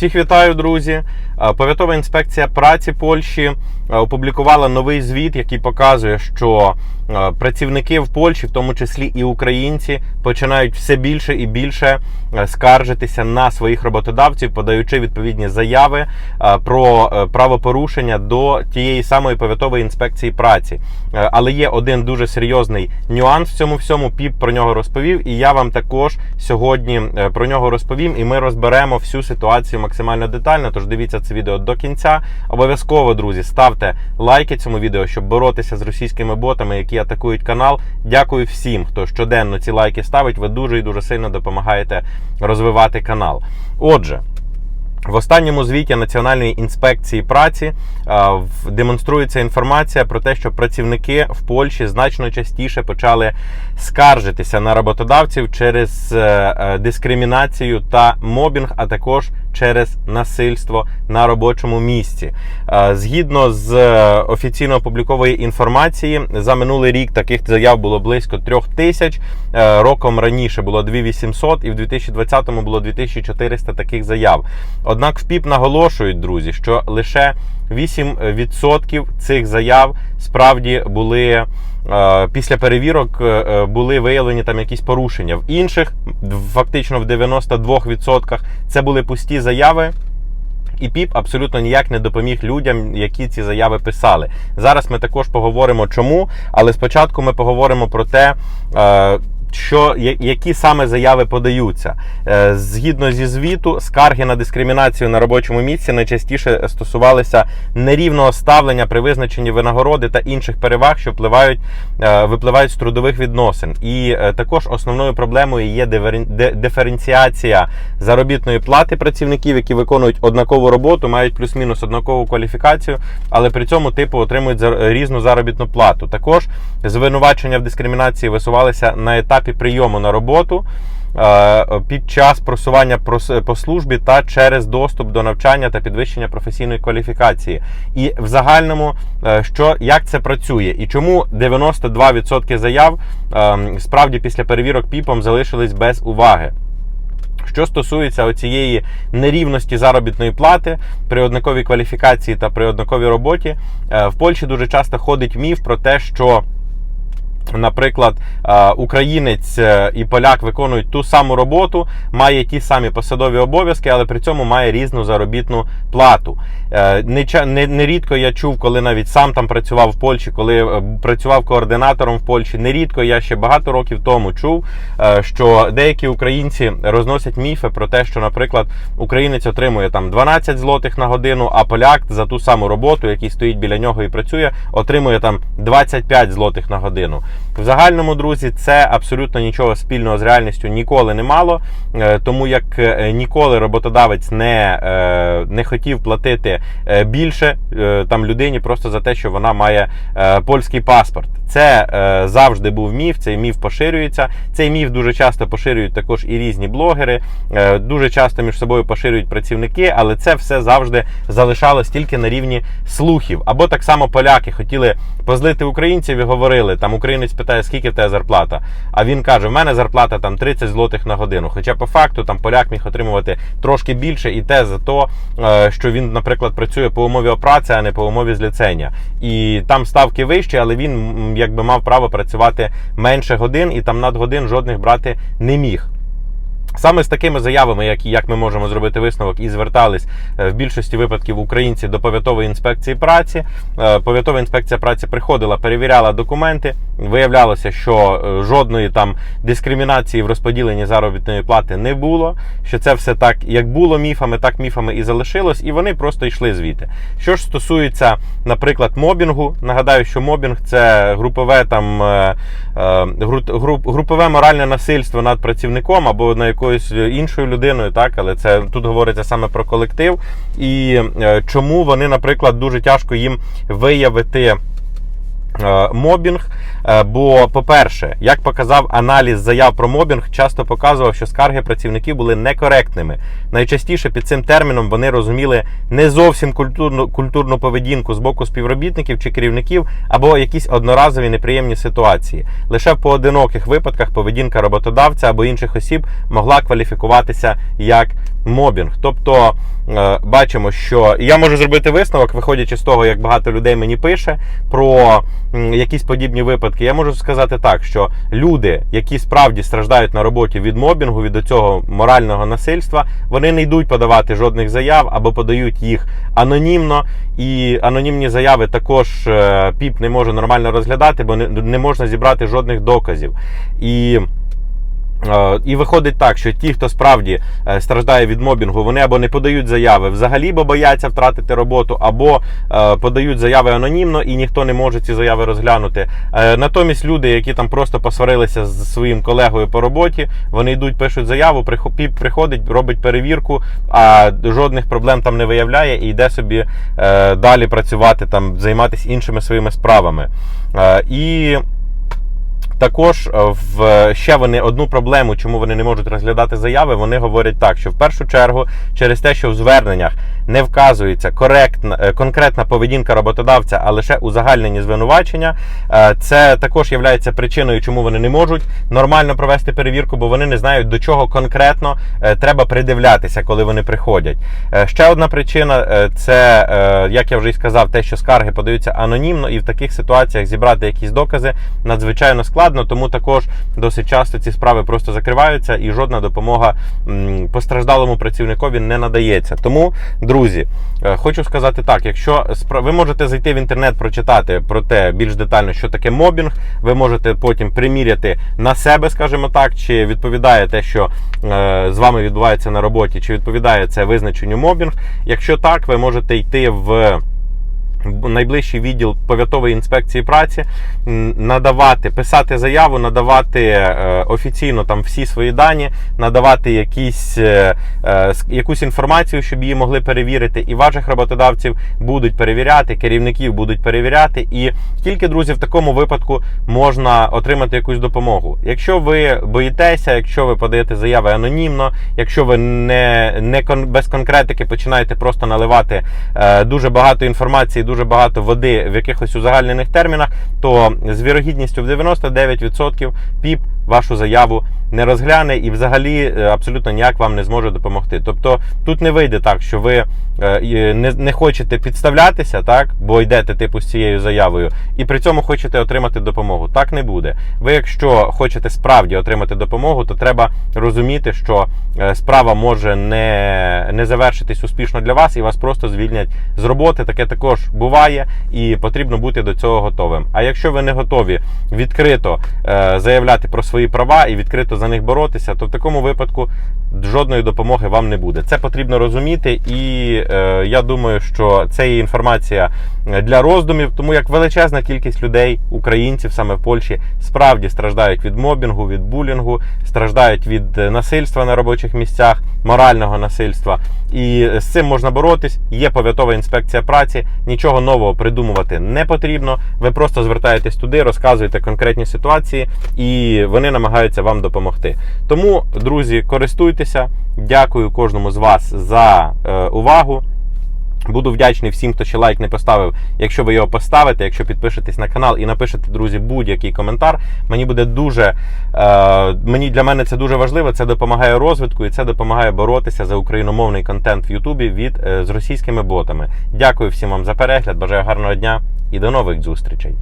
Всіх вітаю, друзі. Е, Повітова інспекція праці Польщі е, опублікувала новий звіт, який показує, що е, працівники в Польщі, в тому числі і українці, починають все більше і більше скаржитися на своїх роботодавців, подаючи відповідні заяви про правопорушення до тієї самої повітової інспекції праці. Але є один дуже серйозний нюанс в цьому всьому. Піп про нього розповів, і я вам також сьогодні про нього розповім. І ми розберемо всю ситуацію максимально детально. Тож дивіться це відео до кінця. Обов'язково, друзі, ставте лайки цьому відео, щоб боротися з російськими ботами, які атакують канал. Дякую всім, хто щоденно ці лайки ставить. Ви дуже і дуже сильно допомагаєте розвивати канал. Отже. В останньому звіті Національної інспекції праці е, демонструється інформація про те, що працівники в Польщі значно частіше почали скаржитися на роботодавців через е, е, дискримінацію та мобінг, а також через насильство на робочому місці. Згідно з е, офіційно опублікової інформації, за минулий рік таких заяв було близько трьох тисяч. Е, Роком раніше було 2800 і в 2020 було 2400 таких заяв. Однак в ПІП наголошують, друзі, що лише 8% цих заяв справді були після перевірок е, е, були виявлені там якісь порушення. В інших, фактично в 92% це були пусті заяви. І ПІП абсолютно ніяк не допоміг людям, які ці заяви писали. Зараз ми також поговоримо, чому, але спочатку ми поговоримо про те, е, що які саме заяви подаються. Е, Згідно зі звіту, скарги на дискримінацію на робочому місці найчастіше стосувалися нерівного ставлення при визначенні винагороди та інших переваг, що впливають, е, випливають з трудових відносин. І е, також основною проблемою є диференціація заробітної плати працівників, які виконують однакову роботу, мають плюс-мінус однакову кваліфікацію, але при цьому типу отримують різну заробітну плату. Також звинувачення в дискримінації висувалися на етапі прийому на роботу. е, Під час просування по службі та через доступ до навчання та підвищення професійної кваліфікації, і в загальному, е, що як це працює, і чому 92% заяв ем, справді після перевірок ПІПом залишились без уваги. Що стосується оцієї нерівності заробітної плати при однаковій кваліфікації та при однаковій роботі, е, в Польщі дуже часто ходить міф про те, що. Наприклад, українець е, і поляк виконують ту саму роботу, має ті самі посадові обов'язки, але при цьому має різну заробітну плату. Е, нерідко я чув, коли навіть сам там працював в Польщі, коли е, працював координатором в Польщі. Нерідко я ще багато років тому чув, що деякі українці розносять міфи про те, що, наприклад, українець отримує там 12 злотих на годину, а поляк за ту саму роботу, який стоїть біля нього і працює, отримує там 25 злотих на годину. В загальному, друзі, це абсолютно нічого спільного з реальністю ніколи не мало, е, тому як е, ніколи роботодавець не, е, не хотів платити більше там людині просто за те, що вона має польський паспорт. Це завжди був міф, цей міф поширюється. Цей міф дуже часто поширюють також і різні блогери, дуже часто між собою поширюють працівники, але це все завжди залишалось тільки на рівні слухів. Або так само поляки хотіли позлити українців і говорили, там українець питає, скільки в тебе зарплата. А він каже: в мене зарплата там 30 злотих на годину. Хоча по факту там поляк міг отримувати трошки більше, і те за то, е, що він, наприклад, працює по умові праці, а не по умові зліцення. І там ставки вищі, але він якби мав право працювати менше годин, і там надгодин жодних брати не міг. Саме з такими заявами, як, як ми можемо зробити висновок, і звертались е, в більшості випадків українці до повітової інспекції праці. Е, Повітова інспекція праці приходила, перевіряла документи. Виявлялося, що е, жодної там дискримінації в розподіленні заробітної плати не було. Що це все так, як було міфами, так міфами і залишилось, і вони просто йшли звідти. Що ж стосується, наприклад, мобінгу, нагадаю, що мобінг це групове там гру- груп- групове моральне насильство над працівником або на якоюсь іншою людиною, так, але це тут говориться саме про колектив. І е, чому вони, наприклад, дуже тяжко їм виявити. Е, Мобінг, Е, бо, по-перше, як показав аналіз заяв про мобінг, часто показував, що скарги працівників були некоректними. Найчастіше під цим терміном вони розуміли не зовсім культурну, культурну поведінку з боку співробітників чи керівників, або якісь одноразові неприємні ситуації. Лише в поодиноких випадках поведінка роботодавця або інших осіб могла кваліфікуватися як мобінг. Тобто е, бачимо, що я можу зробити висновок, виходячи з того, як багато людей мені пише про якісь подібні випадки. Я можу сказати так, що люди, які справді страждають на роботі від мобінгу, від цього морального насильства, вони не йдуть подавати жодних заяв або подають їх анонімно. І анонімні заяви також е, ПІП не може нормально розглядати, бо не, можна зібрати жодних доказів. І І виходить так, що ті, хто справді е, страждає від мобінгу, вони або не подають заяви взагалі, бо бояться втратити роботу, або е, подають заяви анонімно і ніхто не може ці заяви розглянути. Е, Натомість люди, які там просто посварилися з своїм колегою по роботі, вони йдуть, пишуть заяву, прихо- приходить, робить перевірку, а жодних проблем там не виявляє і йде собі е, далі працювати, там займатися іншими своїми справами. Е, І також е, в ще вони одну проблему, чому вони не можуть розглядати заяви. Вони говорять так, що в першу чергу через те, що в зверненнях не вказується коректна е, конкретна поведінка роботодавця, а лише узагальнені звинувачення. е, Це також є причиною, чому вони не можуть нормально провести перевірку, бо вони не знають до чого конкретно е, треба придивлятися, коли вони приходять. Ще одна причина це, як я вже й сказав, те, що скарги подаються анонімно, і в таких ситуаціях зібрати якісь докази надзвичайно складно, тому також досить часто ці справи просто закриваються і жодна допомога постраждалому працівникові не надається. Тому, друзі, е, хочу сказати так: якщо ви можете зайти в інтернет, прочитати про те більш детально, що таке мобінг, ви можете потім приміряти на себе, скажімо так, чи відповідає те, що е, з вами відбувається на роботі, чи відповідає це визначенню мобінг. Якщо так, ви можете йти в найближчий відділ пов'ятової інспекції праці, надавати, писати заяву, надавати е, офіційно там всі свої дані, надавати якісь, е, е, якусь інформацію, щоб її могли перевірити. І ваших роботодавців будуть перевіряти, керівників будуть перевіряти. І тільки, друзі, в такому випадку можна отримати якусь допомогу. Якщо ви боїтеся, якщо ви подаєте заяви анонімно, якщо ви не, не без конкретики починаєте просто наливати дуже багато інформації, дуже багато води в якихось узагальнених термінах, то з вірогідністю в 99% ПІП вашу заяву не розгляне і взагалі е, абсолютно ніяк вам не зможе допомогти. Тобто тут не вийде так, що ви е, не, не хочете підставлятися, так, бо йдете типу з цією заявою, і при цьому хочете отримати допомогу. Так не буде. Ви, якщо хочете справді отримати допомогу, то треба розуміти, що е, справа може не, не завершитись успішно для вас, і вас просто звільнять з роботи. Таке також буває, і потрібно бути до цього готовим. А якщо ви не готові відкрито заявляти про свої права і відкрито за них боротися, то в такому випадку жодної допомоги вам не буде. Це потрібно розуміти, і е, я думаю, що це є інформація для роздумів, тому як величезна кількість людей, українців саме в Польщі, справді страждають від мобінгу, від булінгу, страждають від е, насильства на робочих місцях, морального насильства. І з цим можна боротись. Є пов'ятова інспекція праці, нічого нового придумувати не потрібно. Ви просто звертаєтесь туди, розказуєте конкретні ситуації, і вони намагаються вам допомогти. Тому, друзі, користуйтеся. Дякую кожному з вас за е, увагу. Буду вдячний всім, хто ще лайк не поставив. Якщо ви його поставите, якщо підпишетесь на канал і напишете, друзі, будь-який коментар. Мені буде дуже е, мені для мене це дуже важливо. Це допомагає розвитку і це допомагає боротися за україномовний контент в Ютубі від е, з російськими ботами. Дякую всім вам за перегляд. Бажаю гарного дня і до нових зустрічей.